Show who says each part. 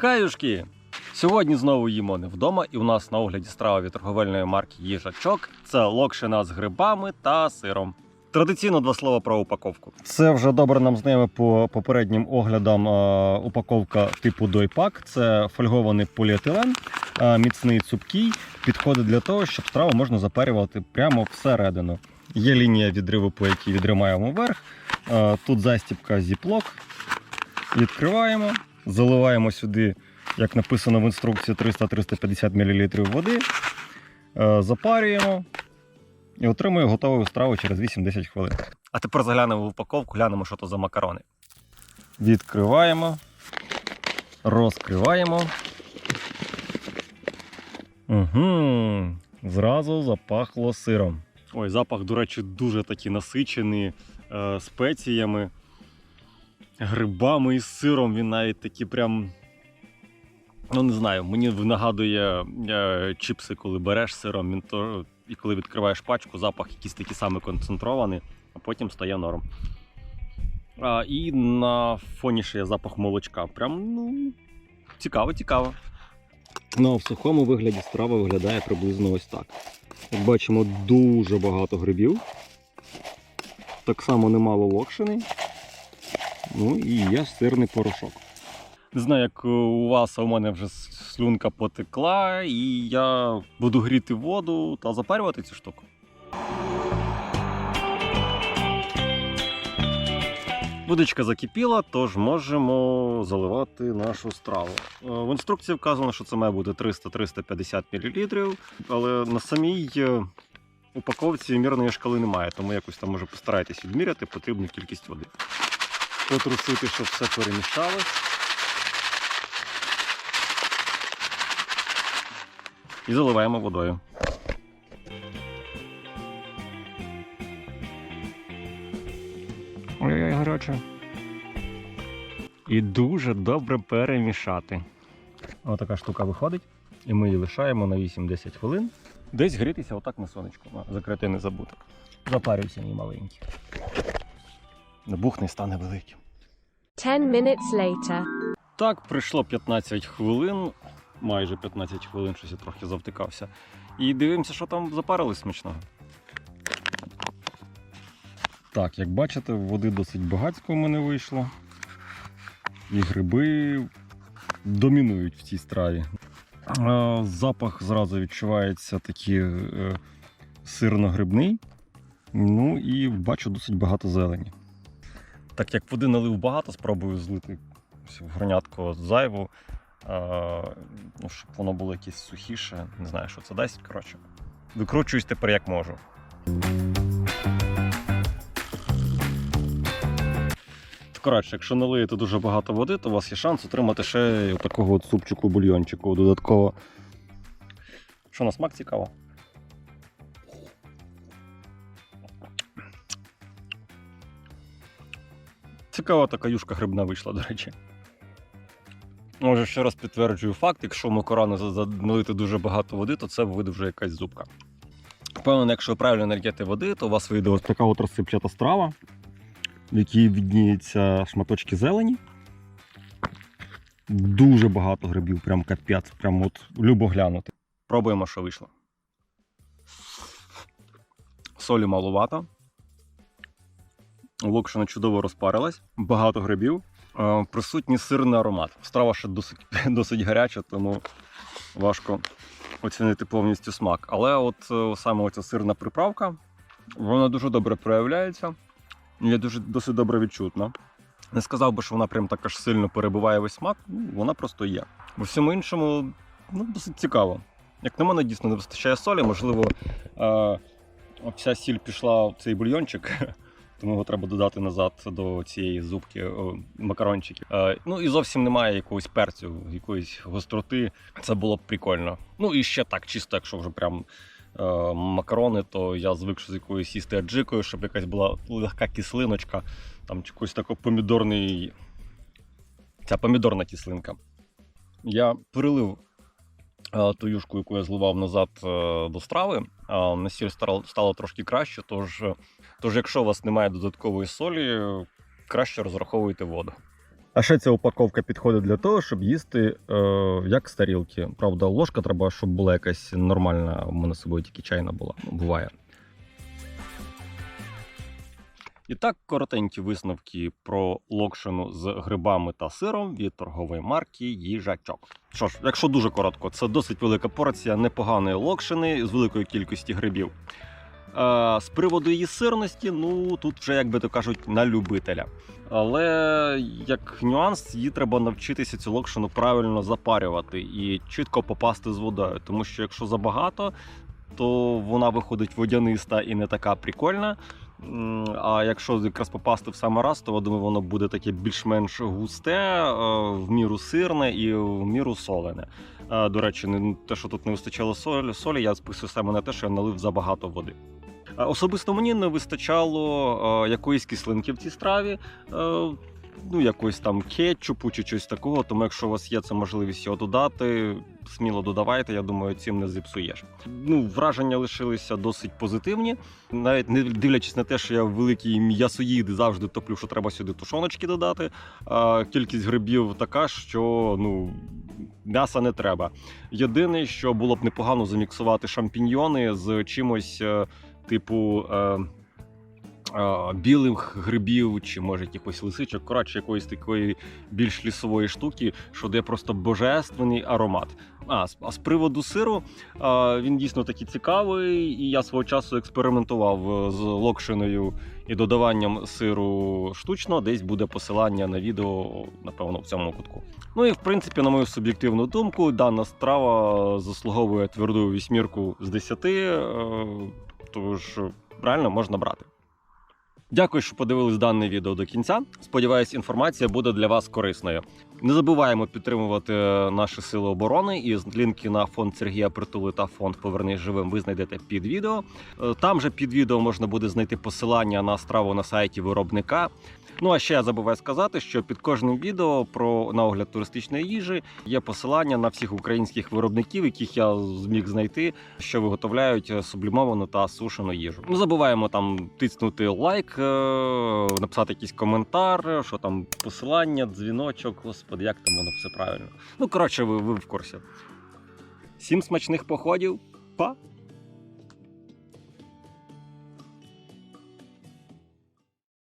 Speaker 1: Хаюшки! Сьогодні знову їмо не вдома, і у нас на огляді страва від торговельної марки їжачок. Це локшина з грибами та сиром. Традиційно два слова про упаковку. Це вже добре нам знайоме по попереднім оглядам упаковка типу дойпак. Це фольгований поліетилен, міцний цупкий. Підходить для того, щоб страву можна запарювати прямо всередину. Є лінія відриву, по якій відримаємо вверх. Тут застібка зіплок. Відкриваємо, заливаємо сюди, як написано в інструкції, 300-350 мл води. Е, Запарюємо і отримуємо готову страву через 8-10 хвилин. А тепер заглянемо в упаковку, глянемо, що то за макарони. Відкриваємо, розкриваємо. Угу. Зразу запахло сиром. Ой, запах, до речі, дуже такий насичений е, спеціями, грибами і сиром. Він навіть такий прям. Ну, не знаю, мені нагадує е, чіпси, коли береш сиром, він то, і коли відкриваєш пачку, запах якийсь такий самий концентрований, а потім стає норм. А, і на фоні ще є запах молочка. Прям, ну, цікаво, цікаво. Ну, в сухому вигляді страва виглядає приблизно ось так. Як бачимо, дуже багато грибів. Так само немало локшини. Ну і є сирний порошок. Не знаю, як у вас, а у мене вже слюнка потекла, і я буду гріти воду та запарювати цю штуку. Водичка закипіла, тож можемо заливати нашу страву. Е, В інструкції вказано, що це має бути 300-350 мл, але на самій е, упаковці мірної шкали немає, тому якось там може постарайтесь відміряти потрібну кількість води. Потрусити, щоб все перемішалось. І заливаємо водою. Ой-ой, гаряче. І дуже добре перемішати. Ось така штука виходить. І ми її лишаємо на 8-10 хвилин. Десь грітися отак на сонечку. На закритий незабуток. Запарюйся, мій маленький. Не бухне стане великим.
Speaker 2: 10 minutes later.
Speaker 1: Так, пройшло 15 хвилин, майже 15 хвилин, щось я трохи завтикався. І дивимося, що там запарилось смачного. Так, як бачите, води досить багатько в мене вийшло. І гриби домінують в цій страві. Е, Запах зразу відчувається такий е, сирно-грибний. Ну і бачу досить багато зелені. Так як води налив багато, спробую злити в горнятко зайву, ну, щоб воно було якесь сухіше. Не знаю, що це дасть. Коротше, викручуюсь тепер як можу. Коротше, якщо налиєте дуже багато води, то у вас є шанс отримати ще такого от супчику бульйончику додатково. Що на смак цікаво? Цікава така юшка грибна вийшла, до речі. Може, ще раз підтверджую факт, якщо макарони за- за- налити дуже багато води, то це вийде вже якась зубка. Впевнений, якщо правильно налити води, то у вас вийде ось така от розсипчата страва, в якій відніються шматочки зелені. Дуже багато грибів, прям капець, прям от любо глянути. Пробуємо, що вийшло. Солі малувато. Локшина чудово розпарилась, багато грибів. Е, Присутній сирний аромат. Страва ще досить, досить гаряча, тому важко оцінити повністю смак. Але от е, саме оця сирна приправка, вона дуже добре проявляється. Є дуже досить добре відчутна. Не сказав би, що вона прям так аж сильно перебиває весь смак, ну, вона просто є. У всьому іншому, ну, досить цікаво. Як на мене, дійсно не вистачає солі, можливо, е, вся сіль пішла в цей бульйончик, тому його треба додати назад до цієї зубки о, макарончиків. Е, ну і зовсім немає якогось перцю, якоїсь гостроти. Це було б прикольно. Ну і ще так, чисто, якщо вже прям е, макарони, то я звик що з якоюсь їсти аджикою, щоб якась була легка кислиночка, там чи якийсь такий помідорний. Ця помідорна кислинка. Я перелив ту юшку, яку я зливав назад е, до страви. А на сіль стало, трошки краще, тож, тож якщо у вас немає додаткової солі, краще розраховуйте воду. А ще ця упаковка підходить для того, щоб їсти е, як з тарілки. Правда, ложка треба, щоб була якась нормальна. У мене собою тільки чайна була. Буває. І так, коротенькі висновки про локшину з грибами та сиром від торгової марки їжачок. Що ж, якщо дуже коротко, це досить велика порція непоганої локшини з великою кількістю грибів. Е, з приводу її сирності, ну тут вже, як би то кажуть, на любителя. Але як нюанс, її треба навчитися цю локшину правильно запарювати і чітко попасти з водою. Тому що якщо забагато, то вона виходить водяниста і не така прикольна. А якщо якраз попасти в саме раз, то я думаю, воно буде таке більш-менш густе, е, в міру сирне і в міру солене. Е, До речі, не- те, що тут не вистачало солі, солі, я списую саме на те, що я налив забагато води. Е, Особисто мені не вистачало якоїсь кислинки в цій страві. Е, Ну, якось там кетчупу чи щось такого. Тому якщо у вас є ця можливість його додати, сміло додавайте. Я думаю, цим не зіпсуєш. Ну, враження лишилися досить позитивні. Навіть не дивлячись на те, що я великий м'ясоїд завжди топлю, що треба сюди тушоночки додати. А кількість грибів така, що ну м'яса не треба. Єдине, що було б непогано заміксувати шампіньйони з чимось е, типу. Білих грибів чи може якихось лисичок, коротше, якоїсь такої більш лісової штуки, що дає просто божественний аромат. А, а з приводу сиру, він дійсно такий цікавий, і я свого часу експериментував е, з локшиною і додаванням сиру штучно. Десь буде посилання на відео, напевно, в цьому кутку. Ну і в принципі, на мою суб'єктивну думку, дана страва заслуговує тверду вісьмірку з 10, е, тож реально можна брати. Дякую, що подивились дане відео до кінця. Сподіваюсь, інформація буде для вас корисною. Не забуваємо підтримувати наші сили оборони. І лінки на фонд Сергія Притули та фонд Повернись живим ви знайдете під відео. Е, Там же під відео можна буде знайти посилання на страву на сайті виробника. Ну а ще я забуваю сказати, що під кожним відео про на огляд туристичної їжі є посилання на всіх українських виробників, яких я зміг знайти, що виготовляють е, сублімовану та сушену їжу. Не забуваємо там тиснути лайк, е, написати якийсь коментар, що там посилання, дзвіночок, господи, як там воно все правильно. Ну коротше, ви, ви в курсі. Всім смачних походів, па!